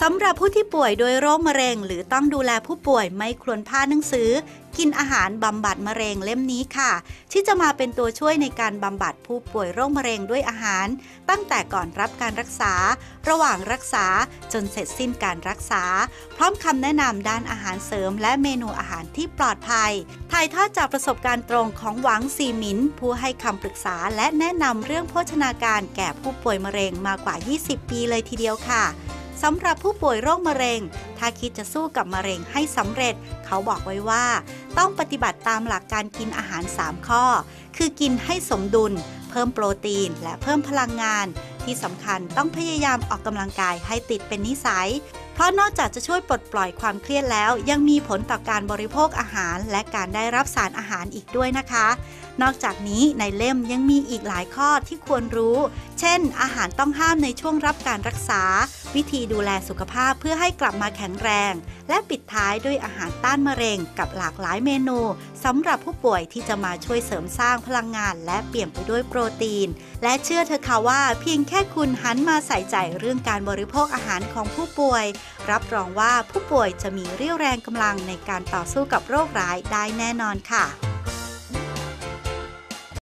สำหรับผู้ที่ป่วยโดยโรคมะเร็ง หรือต้องดูแลผู้ป่วยไม่ควรพลาดหนังสือ กินอาหารบำบัดมะเร็งเล่มนี้ค่ะ ที่จะมาเป็นตัวช่วยในการบำบัดผู้ป่วยโรคมะเร็งด้วยอาหาร ตั้งแต่ก่อนรับการรักษา ระหว่างรักษาจนเสร็จสิ้นการรักษา พร้อมคำแนะนำด้านอาหารเสริม และเมนูอาหารที่ปลอดภัยถ่ายทอดจากประสบการณ์ตรงของหวังซีมินผู้ให้คำปรึกษาและแนะนำเรื่องโภชนาการแก่ผู้ป่วยมะเร็งมากว่า 20 ปีเลยทีเดียวค่ะ สำหรับผู้ป่วยโรคมะเร็ง ถ้าคิดจะสู้กับมะเร็งให้สำเร็จ เขาบอกไว้ว่า ต้องปฏิบัติตามหลักการกินอาหาร 3 ข้อ คือกินให้สมดุล เพิ่มโปรตีน และเพิ่มพลังงาน ที่สำคัญต้องพยายามออกกำลังกายให้ติดเป็นนิสัย เพราะนอกจากจะช่วยปลดปล่อยความเครียดแล้ว ยังมีผลต่อการบริโภคอาหาร และการได้รับสารอาหารอีกด้วยนะคะนอกจากนี้ในเล่มยังมีอีกหลายข้อที่ควรรู้ เช่น อาหารต้องห้ามในช่วงรับการรักษา วิธีดูแลสุขภาพเพื่อให้กลับมาแข็งแรง และปิดท้ายด้วยอาหารต้านมะเร็งกับหลากหลายเมนูสำหรับผู้ป่วยที่จะมาช่วยเสริมสร้างพลังงาน และเปี่ยมไปด้วยโปรตีน และเชื่อเถอค่ะว่า เพียงแค่คุณหันมาใส่ใจเรื่องการบริโภคอาหารของผู้ป่วย รับรองว่าผู้ป่วยจะมีเรี่ยวแรงกำลังในการต่อสู้กับโรคร้ายได้แน่นอนค่ะ